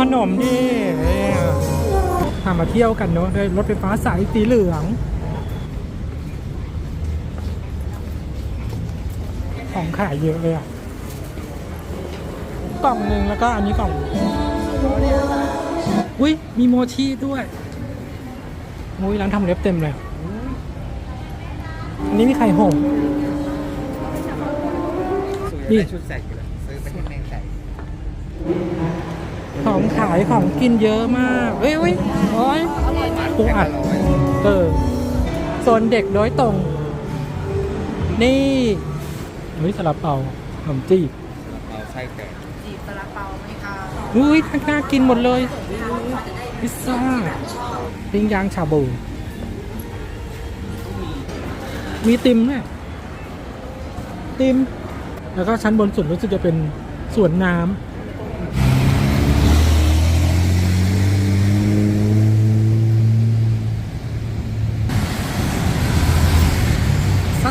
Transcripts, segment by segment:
ขนมดิเนี่ยพามาเที่ยวกันเนอะด้วยรถไฟฟ้าสายสีเหลือง ของขายเยอะเลยอะ กล่องหนึ่งแล้วก็อันนี้กล่อง อุ้ยมีโมชิด้วยอุ้ยร้านทำเล็บเต็มเลย อันนี้มีไข่หงนี่ชุดใส่อยู่แล้วซื้อไปให้แม่ใส่ ของขายของกินเยอะมากเอ้ยเอ้ยโอ้ยปูอัดเออโซนเด็กโดยตรง นี่เฮ้ยสลับเปาขนมจีบเอาไส้แตกจีบซาลาเปาไหมคะอุ้ยน่ากินหมดเลยพิซซ่าปิ้งย่างชาบู มีติมเนี่ยติม แล้วก็ชั้นบนสุดรู้สึกจะเป็นสวนน้ำ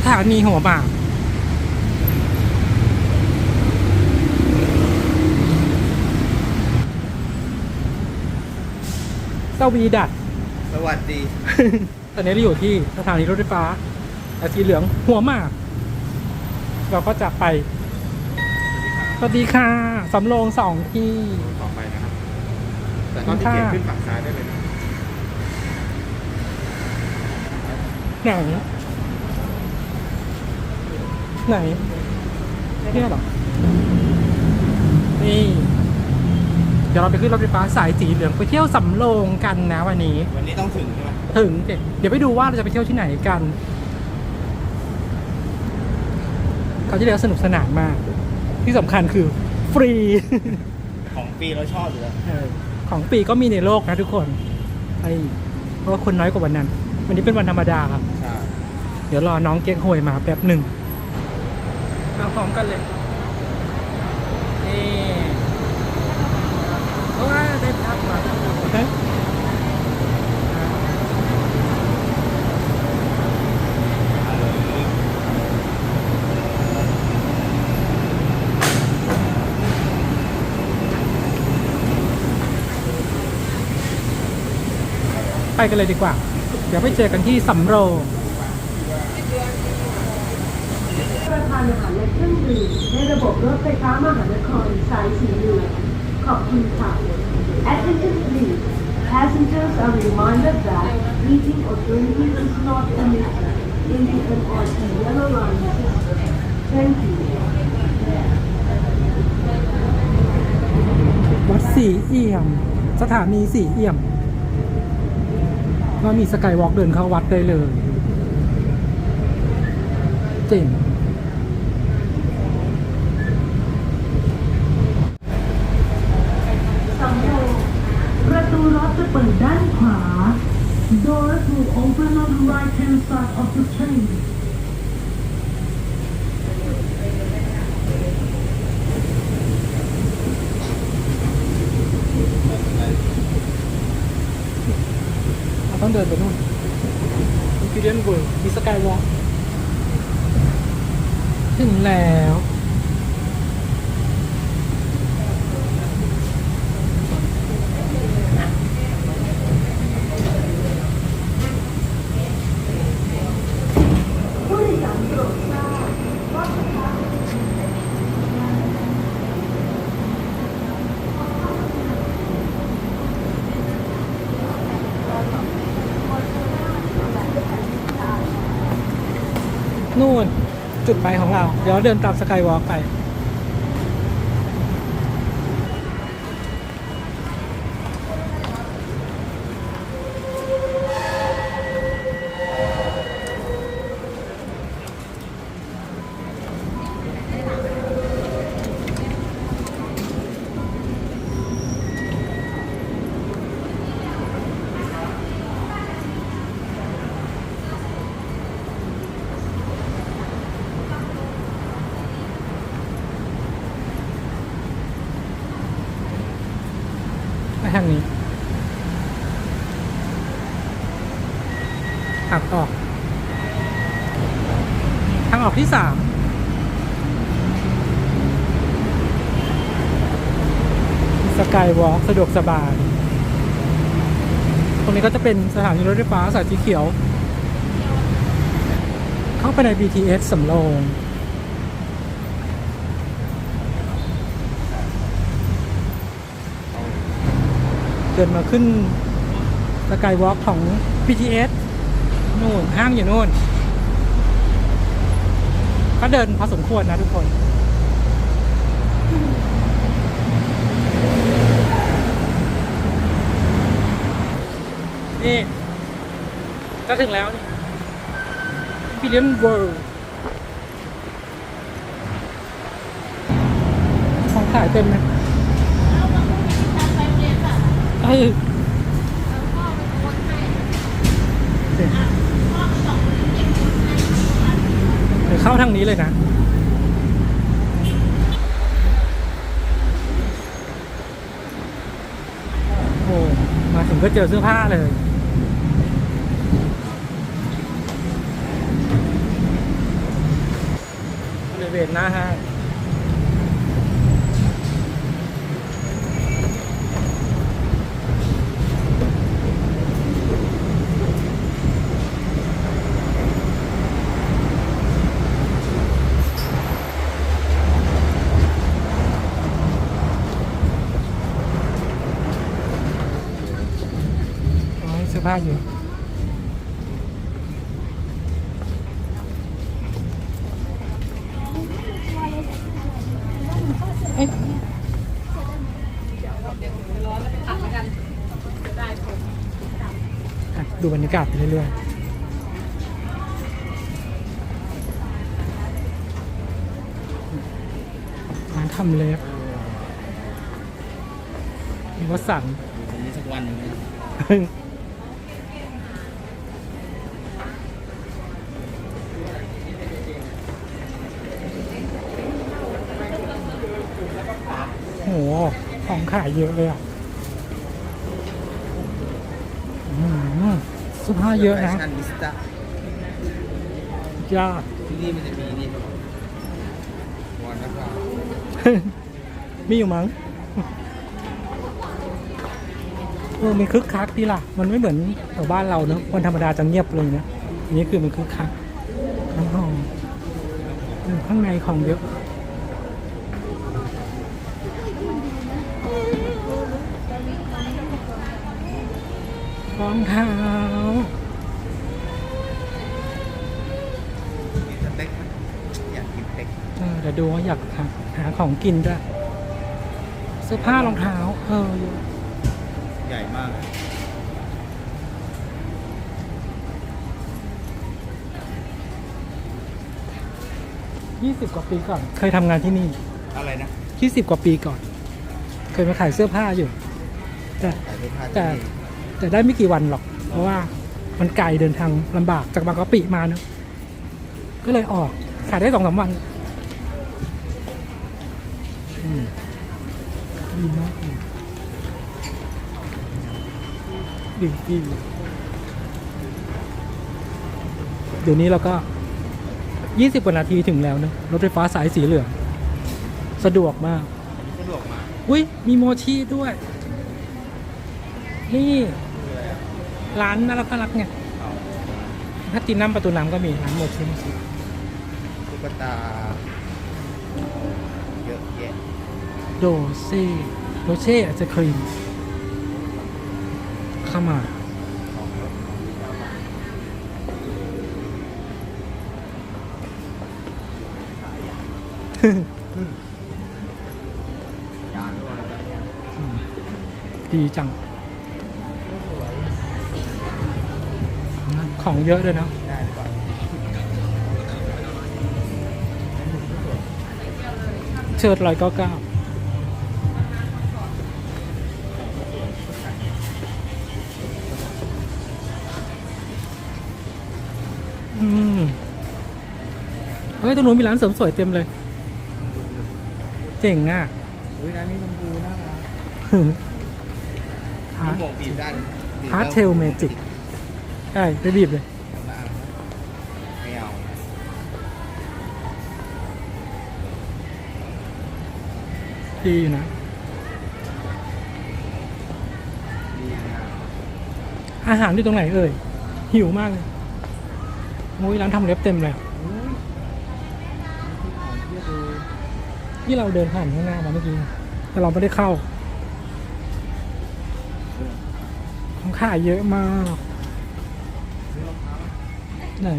ถานีหัวหมากสวีดัตสวัสดี ตอนนี้เราอยู่ที่สถานีรถไฟฟ้าแต่สีเหลืองหัวหมาก เราก็จะไป สวัสดีค่ะ สำโรงสองที่ ต่อไปนะครับ แต่ตอนที่เกียรขึ้นฝั่งซ้ายได้เลยนะไหน ไหนเนี่ยเหรอ นี่ เดี๋ยวเราไปขึ้นรถไฟฟ้าสายสีเหลืองไปเที่ยวสำโรงกันนะวันนี้ วันนี้ต้องถึงใช่ไหมถึงเดี๋ยวเดี๋ยวไปดูว่าเราจะไปเที่ยวที่ไหนกันคราวที่แล้วสนุกสนานมาก ที่สำคัญคือฟรี ของปีเราชอบอยู่แล้วเออของปีก็มีในโลกนะทุกคนไอเพราะว่าคนน้อยกว่าวันนั้น วันนี้เป็นวันธรรมดาครับใช่เดี๋ยวรอน้องเก๊กฮวยมาแป๊บหนึ่ง มาพร้อมกันเลย นี่โอ้ยได้พักมาเฮ้ยไปกันเลยดีกว่า เดี๋ยวไปเจอกันที่สำโรง เครื่องดื่มในระบบรถไฟฟ้ามหานครสายสีเหลืองขอบคุณค่ะ Attention please passengers are reminded that eating or drinking is not permitted in the MRT yellow line system thank you วัดสีเอี่ยม สถานีสีเอี่ยม ก็มีสกายวอล์กเดินเข้าวัดได้เลย เจ๋ง ประตูรถจะเปิดด้านขวา Doors will open on the right hand side of the train ต้องเดินไปนู่นมีพิเดียนเวิร์มีสกายวอล์กถึงแล้ว ผู้โดยสารโปรดทราบว่าสถานี นู่น จุดหมาย ของเรา เดี๋ยวเดินตามสกายวอล์กไปไปทางนี้หักออก ทางออกที่สามส กาย วอล์กสะดวกสบาย ตรงนี้ก็จะเป็นสถานีรถไฟฟ้าสายสีเขียว เข้าไปใน BTS สำโรงเดินมาขึ้นสกายวอล์กของ BTS นู่นห้างอยู่นู่น ก็เดินพอสมควรนะทุกคน นี่ก็ถึงแล้วนี่ฟิลิมเวิลด์ของขายเต็มเลยเออเดี๋ยวเข้าทางนี้เลยนะโอ้มาถึงก็เจอเสื้อผ้าเลย บริเวณหน้าห้างอ๋อเสื้อผ้าอยู่ เอ๊ะอะดูบรรยากาศไปเรื่อยๆร้าน ทำเล็บมีวัสันต์วันนี้สักวันหนึงนะโห ของขายเยอะเลยอะอืมเสื้อผ้าเยอะนะแฟชั่นนิสต้ายอดที่นี่มันจะมีนี่วันนะครับ มีอยู่มั้งเออมันคึกคักดีล่ะ มันไม่เหมือนแถวบ้านเราเนอะวันธรรมดาจะเงียบเลยนะอันนี้คือมันคึกคักน้ำหอมเออข้างในของเยอะรองเท้ากินสเต็กไหมอยากกินสเต็กเออเดี๋ยวดูว่าอยากหาหาของกินด้วยเสื้อผ้ารองเท้า เออเยอะใหญ่มากเลยยี่สิบกว่าปีก่อน เคยทำงานที่นี่อะไรนะยี่สิบกว่าปีก่อน เคยมาขายเสื้อผ้าอยู่ แต่ ขายเสื้อผ้าแต่ ที่นี่แต่ได้ไม่กี่วันหรอก เพราะว่ามันไกลเดินทางลำบากจากบางกะปิมาเนอะก็เลยออกขายได้สองสามวันอืม ดีมากเลยดีดีเดี๋ยวนี้เราก็ยี่สิบกว่านาทีถึงแล้วนะรถไฟฟ้าสายสีเหลือง สะดวกมาก สะดวกมากอุ้ยมีโมชิด้วย นี่ ร้านน่ารักน่ารักไงเอาถ้าตีน้ำประตูน้ำก็มีร้านโมชิโมชิตุ๊กตาเยอะแยะ โดเซ่โดเช่ไอาจจะครีมเข้ามาดีจัง ของเยอะด้วยนะเปล่าเชิดร้อยเก้าเก้า เฮ้ยตรงนู้นมีร้านเสริมสวยเต็มเลย เจ๋งอะอุ้ยร้านนี้ชมพูน่ารักฮาร์ดฮาร์เทลเมจิกใช่ไปบีบเลยดีอยู่นะอาหารอยู่ตรงไหนเอ่ยหิวมากเลย โอ้ยร้านทำเล็บเต็มเลยที่เราเดินผ่านข้างหน้ามาเมื่อกี้แต่เราไม่ได้เข้าของขายเยอะมาก ไหน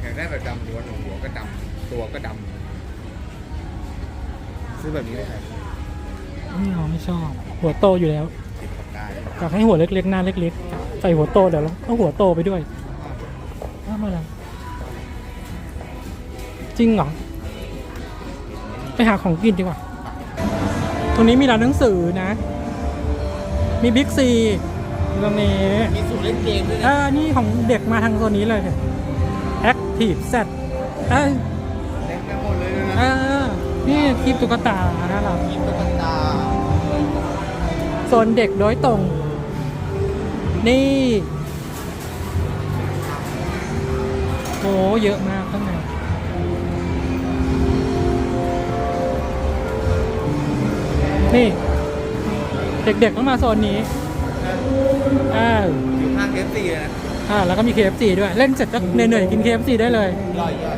อยากได้แบบดำล้วนหัวก็ดำตัวก็ดำซื้อแบบนี้เลยครับไม่เอาไม่ชอบ หัวโตอยู่แล้ว อยากให้หัวเล็กๆหน้าเล็กๆ ใส่หัวโตเดี๋ยวเราเอาหัวโตไปด้วยว่ามาแล้วจริงเหรอ ไปหาของกินดีกว่า ตรงนี้มีร้านหนังสือนะ มีบิ๊กซีตรงนี้ มีสูตรเล่นเกมด้วยเอนะอนี่ของเด็กมาทางโซนนี้เลยเนี่ย Active Z เอ้ยเล่นกันหมดเลยนะเออนี่คลิปตุ๊กตาน่ารักกินตุ๊กตา โซนเด็กโดยตรง นี่โอ้เยอะมากข้างในนี่ เด็กๆต้องมาโซนนี้อ่าอยู่ข้างเกมตีเลยนะอ่าแล้วก็มี KFC ด้วย เล่นเสร็จก็เหนื่อยๆกิน KFC ได้เลยย่อยย่อย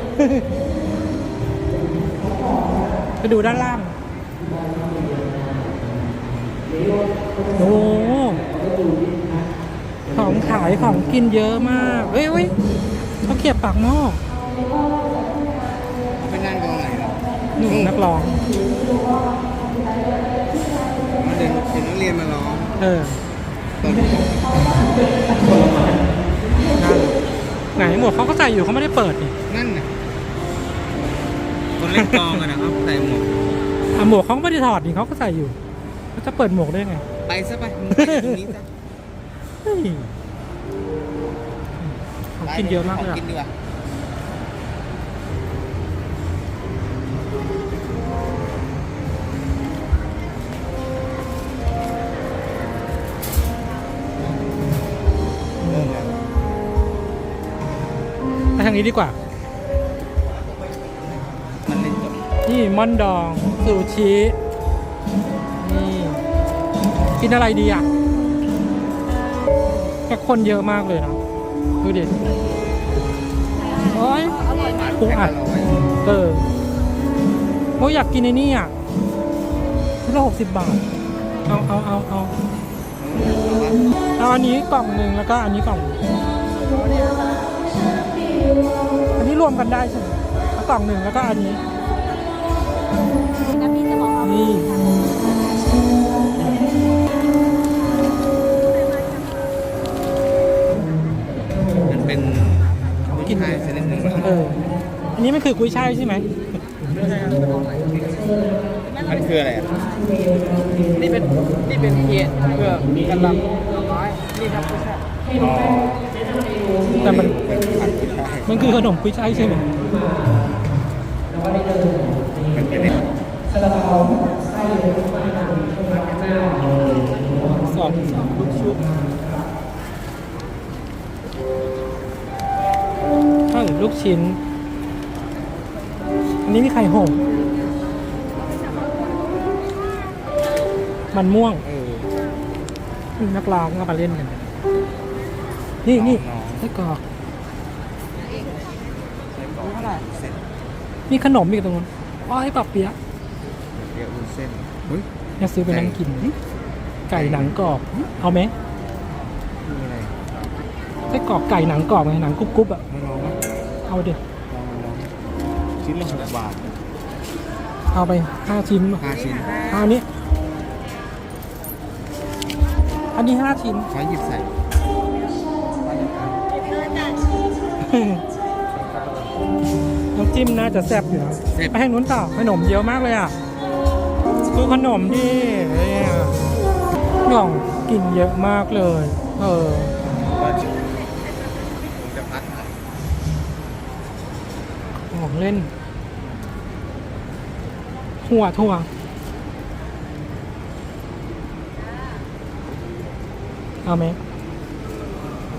ไปดูด้านล่าง โอ้โหของขายของกินเยอะมากเอ้ยเว้ยเขาเก็บปากหม้อไปนั่งตรงไหนนะหนุ่มนักร้องมาเดินเห็นนักเรียนมาร้อง เออตอนนี้นั่นไหนหมวกเขาก็ใส่อยู่เขาไม่ได้เปิดนี่นั่นน่ะคนเล่นกลองกันนะครับใส่หมวกอะหมวกเขาก็ไม่ได้ถอดนี่เขาก็ใส่อยู่เขา จะเปิดหมวกได้ไง ไปซะไปมึงไปตรงนี้ซะเฮ้ยของกินเยอะมากเลยขอะงกินดีกว่าไปทางนี้ดีกว่า มันเล่นจบนี่ม่อนดองซูชินี่ กินอะไรดีอะแต่คนเยอะมากเลยนะดูดิโอ้ยปูอัดเออโอ้ยอยากกินไอ้นี่อะชุดละหกสิบบาท เอาเอาเอาเอาเอาอันนี้กล่องหนึ่งแล้วก็อันนี้กล่องหนึ่งอันนี้รวมกันได้ใช่ไหมเอากล่องหนึ่งแล้วก็อันนี้นี่มัน กินไทยชนิดหนึ่งเอออันนี้มันคือกุ้ยช่ายใช่ไหมมันคืออะไรอะนี่เป็นนี่เป็นเขียดเพื่อมีกำลังน้อยนี่ครับผู้ชายอ๋อแต่มันเป็นผัดกุ้ยช่ายมันคือขนมกุ้ยช่ายใช่ไหมมันเป็นสอนสอนลูกชุบ ลูกชิ้น อันนี้มีไข่หงส์มันม่วงเออนักร้องก็มาเล่นกัน นี่นี่น้องไส้กรอกเท่าไหร่เส้นมีขนมอีกตรงนู้นอ้อยปักเปียะเรียกวุ้นเส้นเฮ้ยอยากซื้อไปนั่งกิน ไก่หนังกรอบ เอาไหมคืออะไรไส้กรอกไก่หนังกรอบไงหนังกรุบๆอะมาลองไหม เอาเด็ลองมาลองชิ้นละหกบาทเอาไปห้าชิ้นห้าชิ้นเอาอันนี้ อันนี้ห้าชิ้นช้อยหยิบใส่น้ำจิ้มน่าจะแซ่บอยู่นะไปให้นู้นต่อขนมเยอะมากเลยอะคือขนมที่เนี่ยกล่องกินเยอะมากเลย เออ ของเล่น หัวถั่วเอาไหม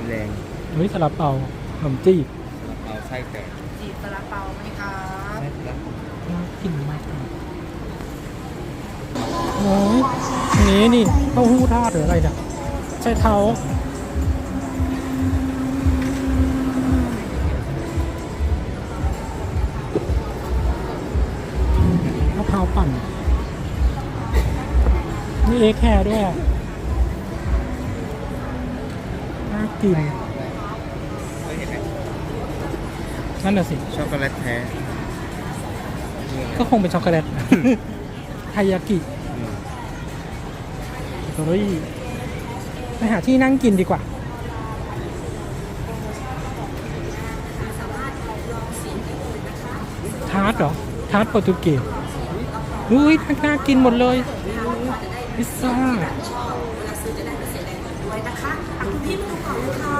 แรงเฮ้ยสลับเป่าขนมจีบเอาไส้แตกจีบซาลาเปาไหมครับไส้แล้วน่ากินมากเลยโอ้ยอันนี้นี่เต้าหู้ทอดหรืออะไรเนี่ยใช่เท้าาวปั่น มีเอ็กแคร์ด้วยอะน่ากินเคยเห็นไหมนั่นน่ะสิ ช็อกโกแลตแท้ก็คงเป็นช็อกโกแลตไทยากิเฮ้ยไปหาที่นั่งกินดีกว่าทาร์ตเหรอทาร์ตโปรตุเกส อุ้ยน่ากินหมดเลยพิซซ่าด้วยนะคะอะคุณพี่มาดูก่อนเลยค่ะ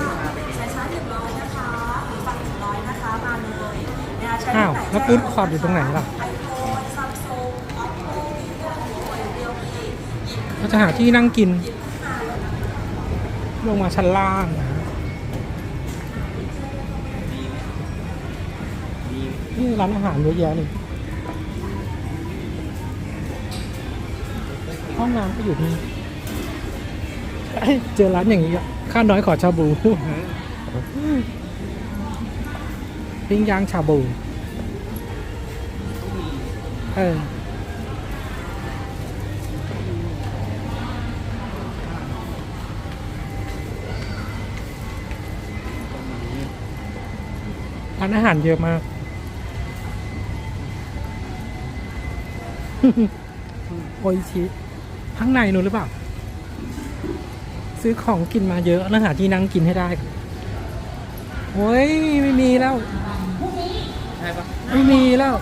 ใช้ช้าหนึ่งร้อยนะคะมีฟังหนึ่งร้อยนะคะ มาเลยนะคะใช้อ้าวไหนแล้วฟู้ดคอร์ทอยู่ตรงไหนล่ะไอโฟนซัมซุงออปโปวิโอเรียวมีเราจะหาที่นั่งกิน ลงมาชั้นล่างนะนี่ร้านอาหารเยอะแยะเห้องน้ำก็อยู่นี่เจอร้านอย่างนี้อะข้าน้อยขอชาบูปิ้งย่างชาบูเออร้านอาหารเยอะมากโออิชิ ข้างในนู้นหรือเปล่า ซื้อของกินมาเยอะแล้วหาที่นั่งกินให้ได้โอ้ยไม่มีแล้วใช่ปะไม่มีแล้ว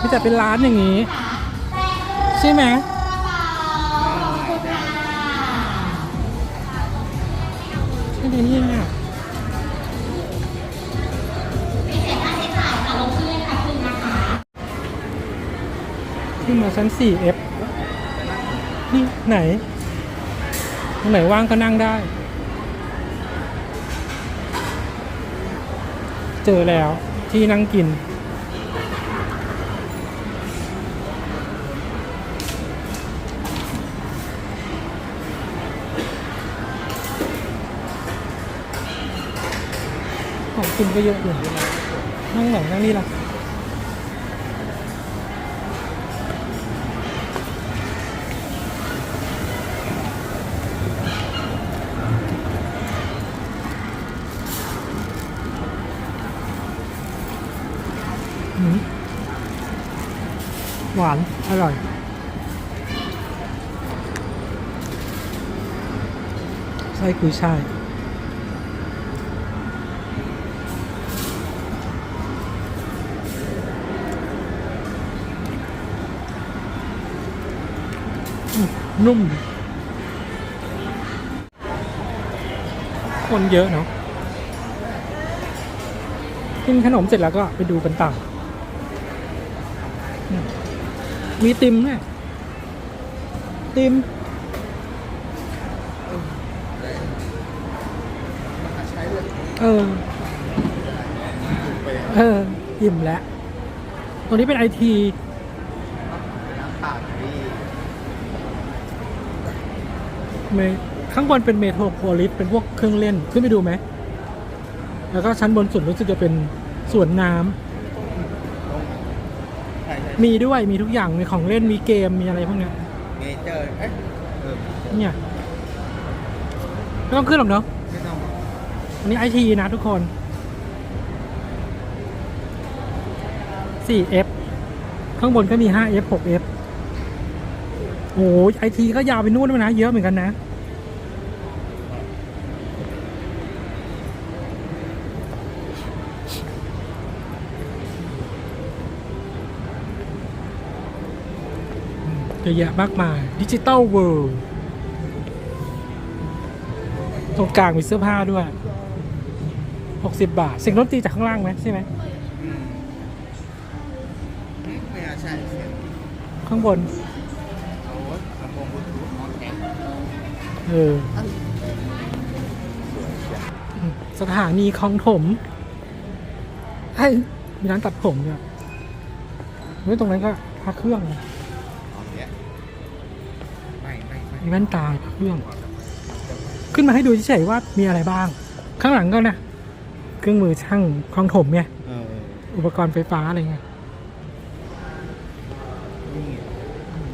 มีแต่เป็นร้านอย่างนี้ ใช่ไหมใช่ไหมเนี่ยขึ้นมาชั้น 4F นี่ไหนตรงไหนว่างก็นั่งได้ เจอแล้วที่นั่งกิน ของกินก็เยอะอยู่นั่งไหนนั่งนี่ล่ะ หวาน อร่อย ไส้กุยช่ายนุ่ม คนเยอะเนาะกินขนมเสร็จแล้วก็ไปดูกันต่ออื มีติมด้วยติมเออ เออ อิ่มแล้วตัวนี้เป็นไอทีเมข้างบนเป็นเมโทรโพลิสเป็นพวกเครื่องเล่น ขึ้นไปดูไหม แล้วก็ชั้นบนสุดรู้สึกจะเป็นสวนน้ำ มีด้วยมีทุกอย่างมีของเล่นมีเกมมีอะไรพวกเนี้ยเมเจอร์เอ๊ะเออเนี่ยไม่ต้องขึ้นหรอกเนาะไม่ต้องหรอกอันนี้ไอทีนะทุกคน 4F ข้างบนก็มี 5F 6F โอ้ยไอทีก็ยาวไปนู่นด้วยนะ เยอะเหมือนกันนะ อะแยะมากมายดิจิตอลเวิลด์ตรงกลางมีเสื้อผ้าด้วย 60 บาทเสียงดนตรีจากข้างล่างไหมใช่ไหมไม่น่าใช่เสียงข้างบน เอาลำโพงบลูทูธออนแอร์เออ สถานีคลองถมไอ้ยมีร้านตัดผมเนี่ยเฮ้ยตรงนั้นก็พักเครื่องนะ มีแว่นตาเครื่อง ขึ้นมาให้ดูเฉยๆว่ามีอะไรบ้าง ข้างหลังก็นะ เครื่องมือช่างคลองถมเนี่ยเอออุปกรณ์ไฟฟ้าอะไรเงี้ยนี่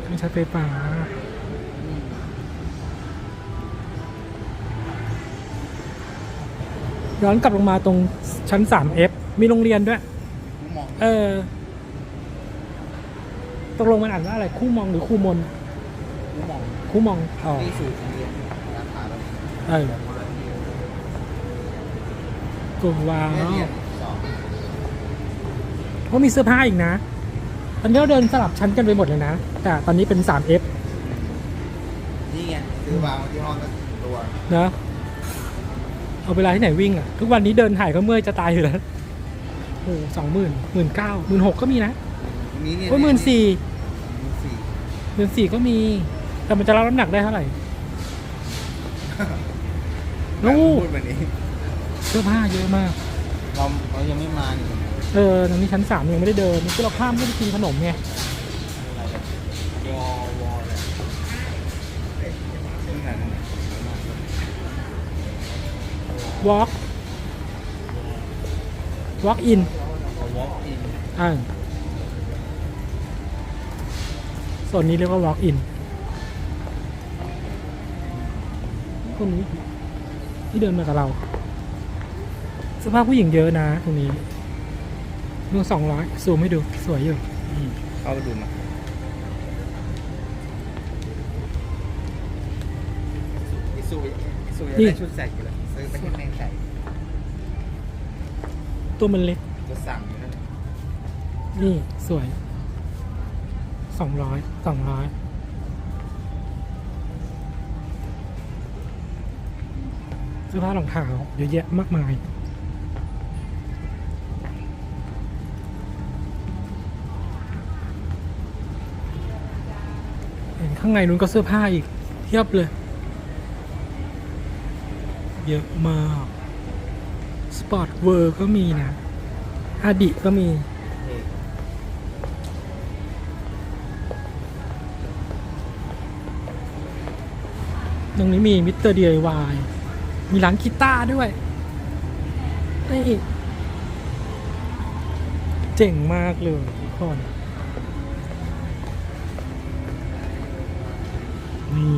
เครื่องใช้ไฟฟ้า ย้อนกลับลงมาตรงชั้น 3F มีโรงเรียนด้วยผมมอง เออตกลงมันอ่านว่าอะไร คู่มองหรือคู่มนผ มมองคู่มองอ๋อนี่สูตรของเรียนราคาเราเออกูว้าเนี่วยเนี่ยสองเพราะมีเสื้อผ้าอีกนะ ตอนนี้เราเดินสลับชั้นกันไปหมดเลยนะ แต่ตอนนี้เป็น 3F นี่ไงซื้อวางไว้ที่ห้องก็ตัวเนอะเอาเวลาที่ไหนวิ่งอะ ทุกวันนี้เดินถ่ายก็เมื่อยจะตายอยู่แล้วโอ้สองหมื่นหมื่นเก้าหมื่นหกก็มีนะนี้เนี่ยโอ้ยหมื่นสี่หมื่นสี่หมื่นสี่ก็มี แต่มันจะรับน้ำหนักได้เท่าไหร่ ลูก พูดแบบนี้เสื้อผ้าเยอะมาก เราเรายังไม่มานี่เออตรงนี้ชั้นสามยังไม่ได้เดินนี่คือเราข้ามไม่ได้กินขนมไง วอวอเลยเอ๊ะนี่ไงนั่นน่ะ walk walk in เอา walk in อ่าส่วนนี้เรียกว่า walk in คนนี้ที่เดินมากับเราเสื้อผ้าผู้หญิงเยอะนะตรงนี้ดูสองร้อยซูมให้ดูสวยอยู่อืมเข้าไปดูมาอิสุอิสุอยากได้ชุดใส่อยู่แล้วซื้อไปให้แม่ใส่ตัวมันเล็กจะสั่งอยู่นั่นนี่สวยสองร้อยสองร้อย สื้อผ้ารองเท้าเยอะแยะมากมาย เห็นข้างในนู้นก็เสื้อผ้าอีกเทียบเลย เยอะมากสปอร์ตเวอร์ก็มีนะอาดิก็มีตรงนี้มีมิสเตอร์ DIY มีร้านกีตาร์ด้วยนี่เจ๋งมากเลยทุกคน นี่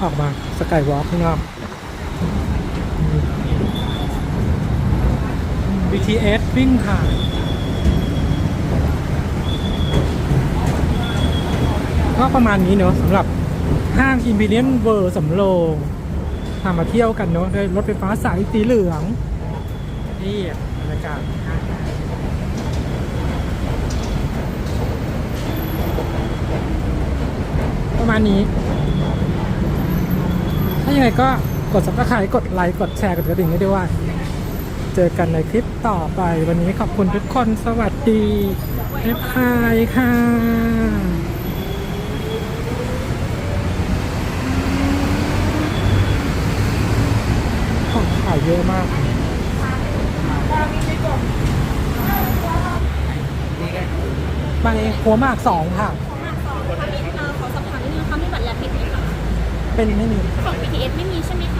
ออกมาสกายวอล์กข้างนอก BTS วิ่งผ่าน ก็ประมาณนี้เนอะสำหรับห้าง i m p e r i a l World สำโรงพามาเที่ยวกันเนอะด้วยรถไฟฟ้าสายสีเหลือง นี่บรรยากาศห้างประมาณนี้ ถ้ายังไงก็กด subscribe กดไลค์ กดแชร์ กดกระดิ่งให้ด้วยว่า เจอกันในคลิปต่อไปวันนี้ขอบคุณทุกคนสวัสดีบ๊ายบายค่ะ ของขาย เยอะมากไปหัวหมากสองค่ะถ้ามีเอ่อขอสอบถามนิดนึงนะคะมีบัตรแลบปิดไหมคะเป็นไม่มี ของ BTS ไม่มีใช่ไหมคะ